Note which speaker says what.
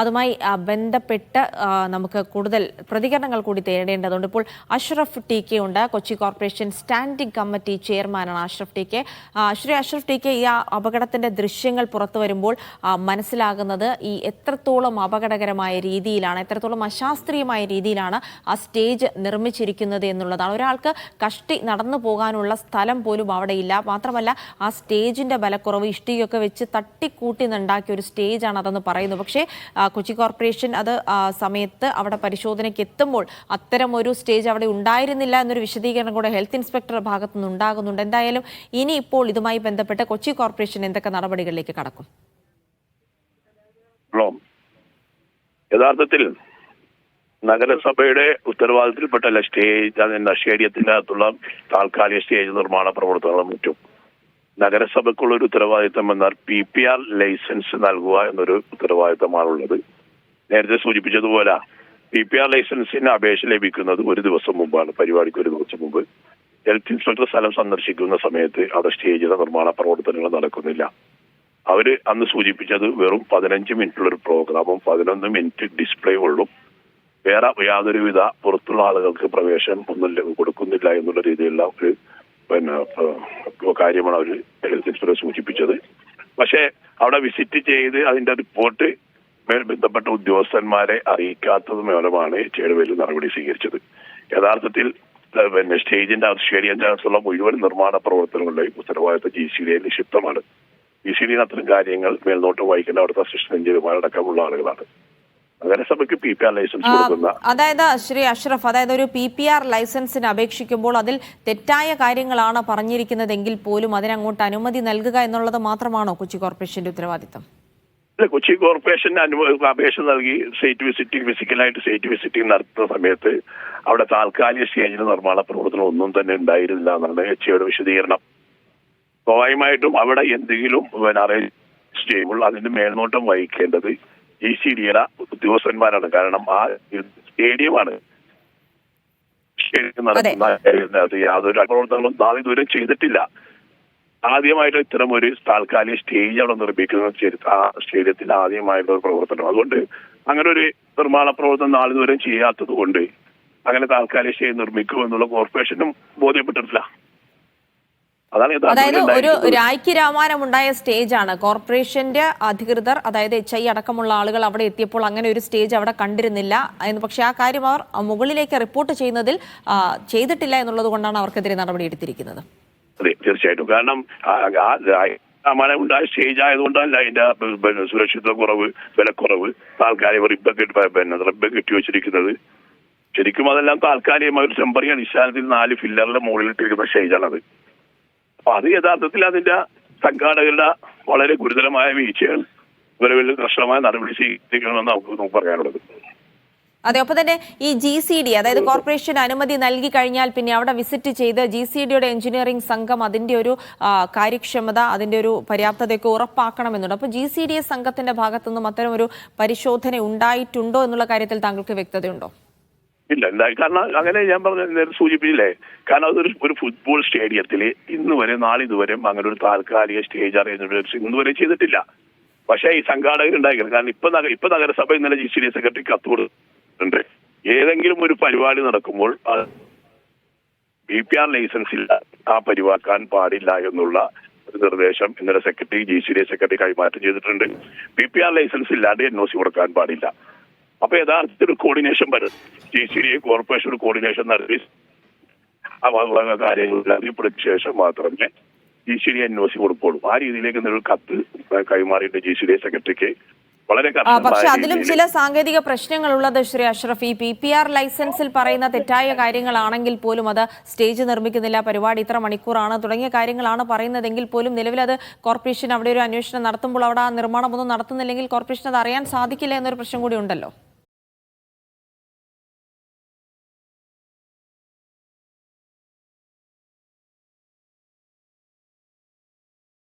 Speaker 1: അതുമായി ബന്ധപ്പെട്ട് നമുക്ക് കൂടുതൽ പ്രതികരണങ്ങൾ കൂടി തേടേണ്ടതുണ്ട്. ഇപ്പോൾ അഷ്റഫ് ടി കെ ഉണ്ട്. കൊച്ചി കോർപ്പറേഷൻ സ്റ്റാൻഡിംഗ് കമ്മിറ്റി ചെയർമാനാണ് Ashraf T K. Shri Ashraf T K ഈ അപകടത്തിന്റെ ദൃശ്യങ്ങൾ പുറത്തു വരുമ്പോൾ മനസ്സിലാകുന്നത് ഈ എത്രത്തോളം അപകടകരമായ രീതിയിലാണ് എത്രത്തോളം അശാസ്ത്രീയമായ രീതിയിലാണ് ആ സ്റ്റേജ് നിർമ്മിച്ചിരിക്കുന്നത് എന്നുള്ളതാണ്. ഒരാൾക്ക് കഷ്ടി നടന്നു പോകാനുള്ള സ്ഥലം പോലും അവിടെ ഇല്ല മാത്രമല്ല ആ സ്റ്റേജിന്റെ ബലക്കുറവ് ഇഷ്ടികയൊക്കെ വെച്ച് തട്ടിക്കൂട്ടി നിന്നുണ്ടാക്കിയ ഒരു സ്റ്റേജാണ് അതെന്ന് പറയുന്നത് പക്ഷേ കൊച്ചി കോർപ്പറേഷൻ അത് സമയത്ത് അവിടെ പരിശോധനയ്ക്ക് എത്തുമ്പോൾ അത്തരം ഒരു സ്റ്റേജ് അവിടെ ഉണ്ടായിരുന്നില്ല എന്നൊരു വിശദീകരണം കൂടെ ഹെൽത്ത് ഇൻസ്പെക്ടറുടെ ഭാഗത്തു നിന്ന് ഉണ്ടാകുന്നുണ്ട്. എന്തായാലും ഇനി ഇപ്പോൾ ഇതുമായി ബന്ധപ്പെട്ട് കൊച്ചി കോർപ്പറേഷൻ എന്തൊക്കെ നടപടികളിലേക്ക് കടക്കും?
Speaker 2: യഥാർത്ഥത്തിൽ നഗരസഭയുടെ ഉത്തരവാദിത്തത്തിൽപ്പെട്ടല്ല സ്റ്റേജ് അകത്തുള്ള താൽക്കാലിക സ്റ്റേജ് നിർമ്മാണ പ്രവർത്തനങ്ങളും മറ്റും നഗരസഭയ്ക്കുള്ള ഒരു ഉത്തരവാദിത്തം എന്നാൽ പി പി ആർ ലൈസൻസ് നൽകുക എന്നൊരു ഉത്തരവാദിത്തമാണുള്ളത്. നേരത്തെ സൂചിപ്പിച്ചതുപോലെ പി പി ആർ ലൈസൻസിന് അപേക്ഷ ലഭിക്കുന്നത് ഒരു ദിവസം മുമ്പാണ് പരിപാടിക്ക് ഒരു ദിവസം മുമ്പ്. ഹെൽത്ത് ഇൻസ്പെക്ടർ സ്ഥലം സന്ദർശിക്കുന്ന സമയത്ത് അവിടെ സ്റ്റേജിന്റെ നിർമ്മാണ പ്രവർത്തനങ്ങൾ നടക്കുന്നില്ല. അവർ അന്ന് സൂചിപ്പിച്ചത് വെറും പതിനഞ്ച് മിനിറ്റുള്ള ഒരു പ്രോഗ്രാമും പതിനൊന്ന് മിനിറ്റ് ഡിസ്പ്ലേ ഉള്ളൂ. വേറെ യാതൊരുവിധ പുറത്തുള്ള ആളുകൾക്ക് പ്രവേശനം ഒന്നും കൊടുക്കുന്നില്ല എന്നുള്ള രീതിയിലുള്ള ഒരു പിന്നെ കാര്യമാണ് അവർ ഹെൽത്ത് ഇൻഷുറൻസ് സൂചിപ്പിച്ചത്. പക്ഷേ അവിടെ വിസിറ്റ് ചെയ്ത് അതിന്റെ റിപ്പോർട്ട് ബന്ധപ്പെട്ട ഉദ്യോഗസ്ഥന്മാരെ അറിയിക്കാത്തത് മൂലമാണ് ചേടുവേലിൽ നടപടി സ്വീകരിച്ചത്. യഥാർത്ഥത്തിൽ പിന്നെ സ്റ്റേജിന്റെ സ്റ്റേഡിയത്തിന്റെ അകത്തുള്ള മുഴുവൻ നിർമ്മാണ പ്രവർത്തനങ്ങളുടെയും ഉത്തരവാദിത്തം ജി സി ഡിയിൽ നിക്ഷിപ്തമാണ്. ജി സി ഡിന് അത്തരം കാര്യങ്ങൾ മേൽനോട്ടം വഹിക്കേണ്ട അവിടുത്തെ അസിസ്റ്റന്റ് എഞ്ചിനീയർമാരടക്കമുള്ള ആളുകളാണ്. നഗരസഭയ്ക്ക് പി പി ആർ ലൈസൻസ് കൊടുക്കുന്ന.
Speaker 1: അതായത് ശ്രീ അഷ്റഫ് അതായത് ഒരു പി പി ആർ ലൈസൻസിന് അപേക്ഷിക്കുമ്പോൾ അതിൽ തെറ്റായ കാര്യങ്ങളാണ് പറഞ്ഞിരിക്കുന്നതെങ്കിൽ പോലും അതിനങ്ങോട്ട് അനുമതി നൽകുക എന്നുള്ളത് മാത്രമാണോ കൊച്ചി കോർപ്പറേഷന്റെ ഉത്തരവാദിത്തം?
Speaker 2: അല്ല, കൊച്ചി കോർപ്പറേഷൻ അനുവ അപേക്ഷ നൽകി സൈറ്റ് വിസിറ്റിംഗ് ഫിസിക്കലായിട്ട് സൈറ്റ് വിസിറ്റിംഗ് നടത്തുന്ന സമയത്ത് അവിടെ താൽക്കാലിക സ്റ്റേജിന് നിർമ്മാണ പ്രവർത്തനം ഒന്നും തന്നെ ഉണ്ടായിരുന്നില്ല എന്നാണ് എച്ച് യുടെ വിശദീകരണം. സ്വാഭാവികമായിട്ടും അവിടെ എന്തെങ്കിലും പിന്നെ അറേഞ്ച് ചെയ്യുമ്പോൾ അതിന്റെ മേൽനോട്ടം വഹിക്കേണ്ടത് ജി സി ഡിയുടെ ഉദ്യോഗസ്ഥന്മാരാണ്. കാരണം ആ സ്റ്റേഡിയമാണ് അതിനകത്ത് യാതൊരു പ്രവർത്തനങ്ങളും നാളെ ഇതുവരെ ചെയ്തിട്ടില്ല. ആദ്യമായിട്ട് ഇത്തരം ഒരു താൽക്കാലിക സ്റ്റേജ് അവിടെ നിർമ്മിക്കുന്ന ചരിത്ര ആ സ്റ്റേഡിയത്തിൽ ആദ്യമായിട്ടുള്ള ഒരു പ്രവർത്തനം. അതുകൊണ്ട് അങ്ങനെ ഒരു നിർമ്മാണ പ്രവർത്തനം നാളെ ഇതുവരെ ചെയ്യാത്തത് കൊണ്ട് അങ്ങനെ താൽക്കാലിക സ്റ്റേജ് നിർമ്മിക്കുമെന്നുള്ള കോർപ്പറേഷനും ബോധ്യപ്പെട്ടിട്ടില്ല.
Speaker 1: അതായത് ഒരു. രായ്ക്ക് രാമാനം ഉണ്ടായ സ്റ്റേജാണ്. കോർപ്പറേഷന്റെ അധികൃതർ അതായത് എച്ച് ഐ അടക്കമുള്ള ആളുകൾ അവിടെ എത്തിയപ്പോൾ അങ്ങനെ ഒരു സ്റ്റേജ് അവിടെ കണ്ടിരുന്നില്ല എന്ന്. പക്ഷെ ആ കാര്യം അവർ മുകളിലേക്ക് റിപ്പോർട്ട് ചെയ്യുന്നതിൽ ചെയ്തിട്ടില്ല എന്നുള്ളത് കൊണ്ടാണ് അവർക്കെതിരെ നടപടി എടുത്തിരിക്കുന്നത്.
Speaker 2: അതെ തീർച്ചയായിട്ടും. കാരണം ആ ഉണ്ടായ സ്റ്റേജ് ആയതുകൊണ്ടല്ല അതിന്റെ സുരക്ഷിത കുറവ് വിലക്കുറവ് താൽക്കാലിക റിബ് കെട്ടി പിന്നെ റിബ് കെട്ടി വെച്ചിരിക്കുന്നത്. ശരിക്കും അതെല്ലാം താൽക്കാലികമായ ഒരു ടെമ്പറി അടിസ്ഥാനത്തിൽ നാല് ഫില്ലറിന്റെ മുകളിലിട്ടിരിക്കുന്ന സ്റ്റേജാണത്. അത് യഥാർത്ഥത്തിൽ അതിന്റെ സംഘാടകരുടെ വളരെ ഗുരുതരമായ വീഴ്ചയാണ്. ഇവരെ വലിയ കർശനമായ നടപടി സ്വീകരിക്കണമെന്ന് നമുക്ക് പറയാനുള്ളത്.
Speaker 1: അതെ ഒപ്പം തന്നെ ഈ ജി സി ഡി അതായത് കോർപ്പറേഷൻ അനുമതി നൽകി കഴിഞ്ഞാൽ പിന്നെ അവിടെ വിസിറ്റ് ചെയ്ത് ജി സി ഡിയുടെ എഞ്ചിനീയറിംഗ് സംഘം അതിന്റെ ഒരു കാര്യക്ഷമത അതിന്റെ ഒരു പര്യാപ്തതയൊക്കെ ഉറപ്പാക്കണമെന്നുണ്ട്. അപ്പോൾ ജി സി ഡി എസ് സംഘത്തിന്റെ ഭാഗത്തുനിന്നും അത്തരം ഒരു പരിശോധന ഉണ്ടായിട്ടുണ്ടോ എന്നുള്ള കാര്യത്തിൽ താങ്കൾക്ക് വ്യക്തതയുണ്ടോ?
Speaker 2: ഇല്ല എന്താ കാരണം അങ്ങനെ ഞാൻ പറഞ്ഞ നേരത്തെ സൂചിപ്പിച്ചില്ലേ? കാരണം അതൊരു ഒരു ഫുട്ബോൾ സ്റ്റേഡിയത്തിൽ ഇന്ന് വരെ നാളിതുവരെ അങ്ങനെ ഒരു താൽക്കാലിക സ്റ്റേജ് അറേഞ്ച്മെന്റ് ഇന്ന് വരെ ചെയ്തിട്ടില്ല. പക്ഷേ ഈ സംഘാടകർ ഉണ്ടായിരിക്കണം കാരണം ഇപ്പൊ ഇപ്പൊ നഗരസഭ ഇന്നലെ ജി സി ഡി സെക്രട്ടറി കത്ത് കൊടുത്തിട്ടുണ്ട് ഏതെങ്കിലും ഒരു പരിപാടി നടക്കുമ്പോൾ ബി പി ആർ ലൈസൻസ് ഇല്ല. ആ പരിവാക്കാൻ പാടില്ല എന്നുള്ള നിർദ്ദേശം ഇന്നലെ secretary G C D secretary കൈമാറ്റം ചെയ്തിട്ടുണ്ട്. ബി പി ആർ ലൈസൻസ് ഇല്ലാതെ എൻ ഒ സി കൊടുക്കാൻ പാടില്ല. അപ്പൊ യഥാർത്ഥത്തിൽ കോർഡിനേഷൻ വരും. G C D corporation coordination നടത്തി. ആ വക കാര്യങ്ങളിൽ ശേഷം മാത്രമേ ജി സി ഡി അന്വേഷിച്ച് കൊടുക്കുള്ളൂ ആ രീതിയിലേക്ക് ഒരു കത്ത് കൈമാറിയിട്ട് ജി സി ഡി സെക്രട്ടറിക്ക് വളരെ
Speaker 1: പക്ഷെ അതിലും ചില സാങ്കേതിക പ്രശ്നങ്ങൾ പ്രശ്നങ്ങളുള്ളത് ശ്രീ അഷ്റഫ്. ഈ പി പി ആർ ലൈസൻസിൽ പറയുന്ന തെറ്റായ കാര്യങ്ങളാണെങ്കിൽ പോലും അത് സ്റ്റേജ് നിർമ്മിക്കുന്നില്ല പരിപാടി ഇത്ര മണിക്കൂറാണ് തുടങ്ങിയ കാര്യങ്ങളാണ് പറയുന്നതെങ്കിൽ പോലും നിലവിൽ അത് കോർപ്പറേഷൻ അവിടെ ഒരു അന്വേഷണം നടത്തുമ്പോൾ അവിടെ ആ നിർമ്മാണം ഒന്നും നടത്തുന്നില്ലെങ്കിൽ കോർപ്പറേഷൻ അത് അറിയാൻ സാധിക്കില്ല എന്നൊരു പ്രശ്നം കൂടി ഉണ്ടല്ലോ.